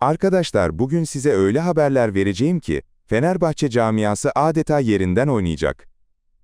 Arkadaşlar bugün size öyle haberler vereceğim ki, Fenerbahçe camiası adeta yerinden oynayacak.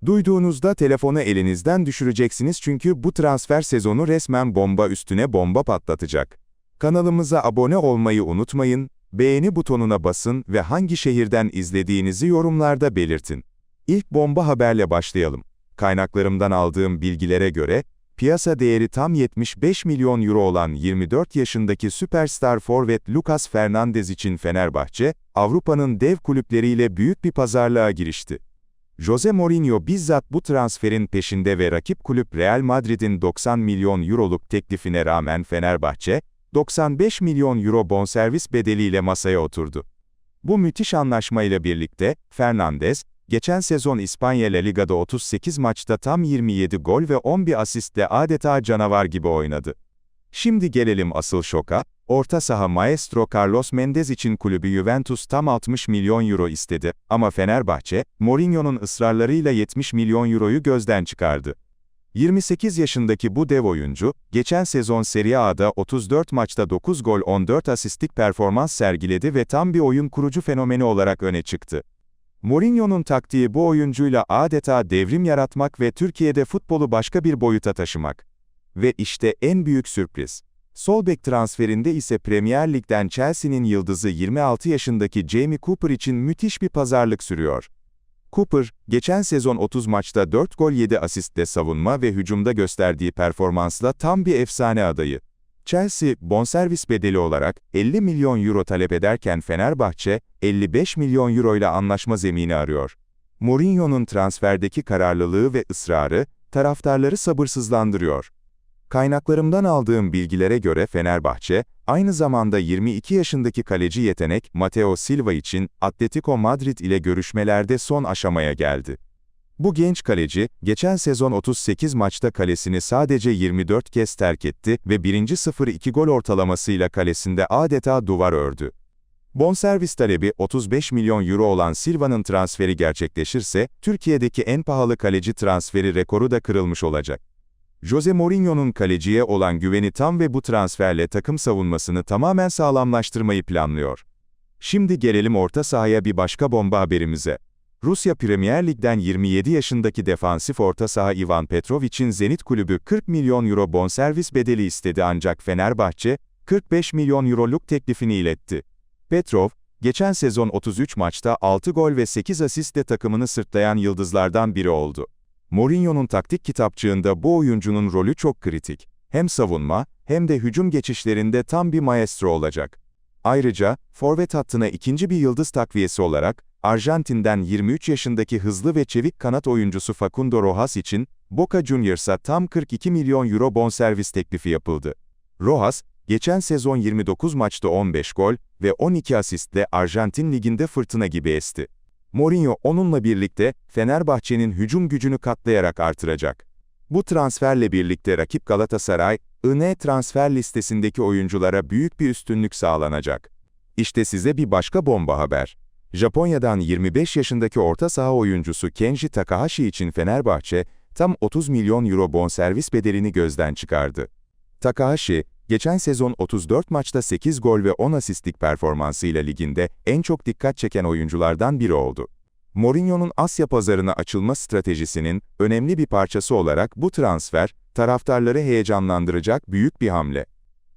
Duyduğunuzda telefonu elinizden düşüreceksiniz çünkü bu transfer sezonu resmen bomba üstüne bomba patlatacak. Kanalımıza abone olmayı unutmayın, beğeni butonuna basın ve hangi şehirden izlediğinizi yorumlarda belirtin. İlk bomba haberle başlayalım. Kaynaklarımdan aldığım bilgilere göre, piyasa değeri tam 75 milyon euro olan 24 yaşındaki süperstar forvet Lucas Fernandez için Fenerbahçe, Avrupa'nın dev kulüpleriyle büyük bir pazarlığa girişti. Jose Mourinho bizzat bu transferin peşinde ve rakip kulüp Real Madrid'in 90 milyon euroluk teklifine rağmen Fenerbahçe, 95 milyon euro bonservis bedeliyle masaya oturdu. Bu müthiş anlaşmayla birlikte, Fernandez, geçen sezon İspanya La Liga'da 38 maçta tam 27 gol ve 11 asistle adeta canavar gibi oynadı. Şimdi gelelim asıl şoka, orta saha maestro Carlos Mendez için kulübü Juventus tam 60 milyon euro istedi ama Fenerbahçe, Mourinho'nun ısrarlarıyla 70 milyon euroyu gözden çıkardı. 28 yaşındaki bu dev oyuncu, geçen sezon Serie A'da 34 maçta 9 gol 14 asistlik performans sergiledi ve tam bir oyun kurucu fenomeni olarak öne çıktı. Mourinho'nun taktiği bu oyuncuyla adeta devrim yaratmak ve Türkiye'de futbolu başka bir boyuta taşımak. Ve işte en büyük sürpriz. Sol bek transferinde ise Premier Lig'den Chelsea'nin yıldızı 26 yaşındaki Jamie Cooper için müthiş bir pazarlık sürüyor. Cooper, geçen sezon 30 maçta 4 gol 7 asistle savunma ve hücumda gösterdiği performansla tam bir efsane adayı. Chelsea, bonservis bedeli olarak 50 milyon euro talep ederken Fenerbahçe, 55 milyon euro ile anlaşma zemini arıyor. Mourinho'nun transferdeki kararlılığı ve ısrarı, taraftarları sabırsızlandırıyor. Kaynaklarımdan aldığım bilgilere göre Fenerbahçe, aynı zamanda 22 yaşındaki kaleci yetenek Mateo Silva için Atletico Madrid ile görüşmelerde son aşamaya geldi. Bu genç kaleci, geçen sezon 38 maçta kalesini sadece 24 kez terk etti ve 1-0-2 gol ortalamasıyla kalesinde adeta duvar ördü. Bonservis talebi 35 milyon euro olan Silva'nın transferi gerçekleşirse, Türkiye'deki en pahalı kaleci transferi rekoru da kırılmış olacak. Jose Mourinho'nun kaleciye olan güveni tam ve bu transferle takım savunmasını tamamen sağlamlaştırmayı planlıyor. Şimdi gelelim orta sahaya bir başka bomba haberimize. Rusya Premier Lig'den 27 yaşındaki defansif orta saha Ivan Petrovic'in Zenit kulübü 40 milyon euro bonservis bedeli istedi ancak Fenerbahçe, 45 milyon euroluk teklifini iletti. Petrov, geçen sezon 33 maçta 6 gol ve 8 asistle takımını sırtlayan yıldızlardan biri oldu. Mourinho'nun taktik kitapçığında bu oyuncunun rolü çok kritik. Hem savunma, hem de hücum geçişlerinde tam bir maestro olacak. Ayrıca, forvet hattına ikinci bir yıldız takviyesi olarak, Arjantin'den 23 yaşındaki hızlı ve çevik kanat oyuncusu Facundo Rojas için, Boca Juniors'a tam 42 milyon euro bonservis teklifi yapıldı. Rojas, geçen sezon 29 maçta 15 gol ve 12 asistle Arjantin liginde fırtına gibi esti. Mourinho onunla birlikte Fenerbahçe'nin hücum gücünü katlayarak artıracak. Bu transferle birlikte rakip Galatasaray, IN transfer listesindeki oyunculara büyük bir üstünlük sağlanacak. İşte size bir başka bomba haber. Japonya'dan 25 yaşındaki orta saha oyuncusu Kenji Takahashi için Fenerbahçe, tam 30 milyon euro bonservis bedelini gözden çıkardı. Takahashi, geçen sezon 34 maçta 8 gol ve 10 asistlik performansıyla liginde en çok dikkat çeken oyunculardan biri oldu. Mourinho'nun Asya pazarına açılma stratejisinin önemli bir parçası olarak bu transfer, taraftarları heyecanlandıracak büyük bir hamle.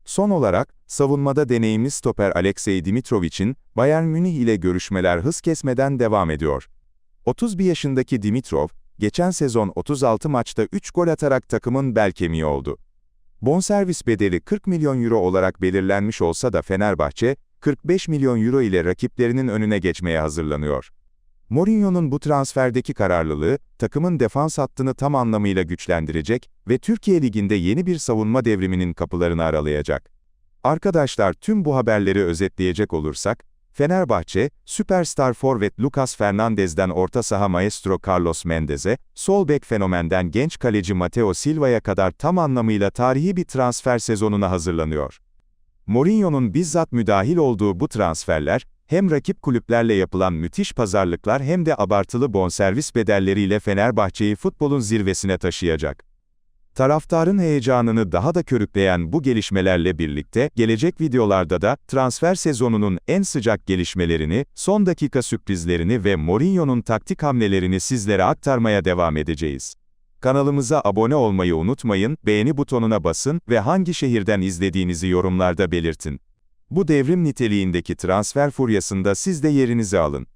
Son olarak, savunmada deneyimli stoper Alexey Dimitrovic'in Bayern Münih ile görüşmeler hız kesmeden devam ediyor. 31 yaşındaki Dimitrov, geçen sezon 36 maçta 3 gol atarak takımın bel kemiği oldu. Bonservis bedeli 40 milyon euro olarak belirlenmiş olsa da Fenerbahçe, 45 milyon euro ile rakiplerinin önüne geçmeye hazırlanıyor. Mourinho'nun bu transferdeki kararlılığı, takımın defans hattını tam anlamıyla güçlendirecek ve Türkiye Ligi'nde yeni bir savunma devriminin kapılarını aralayacak. Arkadaşlar tüm bu haberleri özetleyecek olursak, Fenerbahçe, süperstar forvet Lucas Fernandez'den orta saha maestro Carlos Mendez'e, sol bek fenomenden genç kaleci Mateo Silva'ya kadar tam anlamıyla tarihi bir transfer sezonuna hazırlanıyor. Mourinho'nun bizzat müdahil olduğu bu transferler, hem rakip kulüplerle yapılan müthiş pazarlıklar hem de abartılı bonservis bedelleriyle Fenerbahçe'yi futbolun zirvesine taşıyacak. Taraftarın heyecanını daha da körükleyen bu gelişmelerle birlikte, gelecek videolarda da, transfer sezonunun en sıcak gelişmelerini, son dakika sürprizlerini ve Mourinho'nun taktik hamlelerini sizlere aktarmaya devam edeceğiz. Kanalımıza abone olmayı unutmayın, beğeni butonuna basın ve hangi şehirden izlediğinizi yorumlarda belirtin. Bu devrim niteliğindeki transfer furyasında siz de yerinizi alın.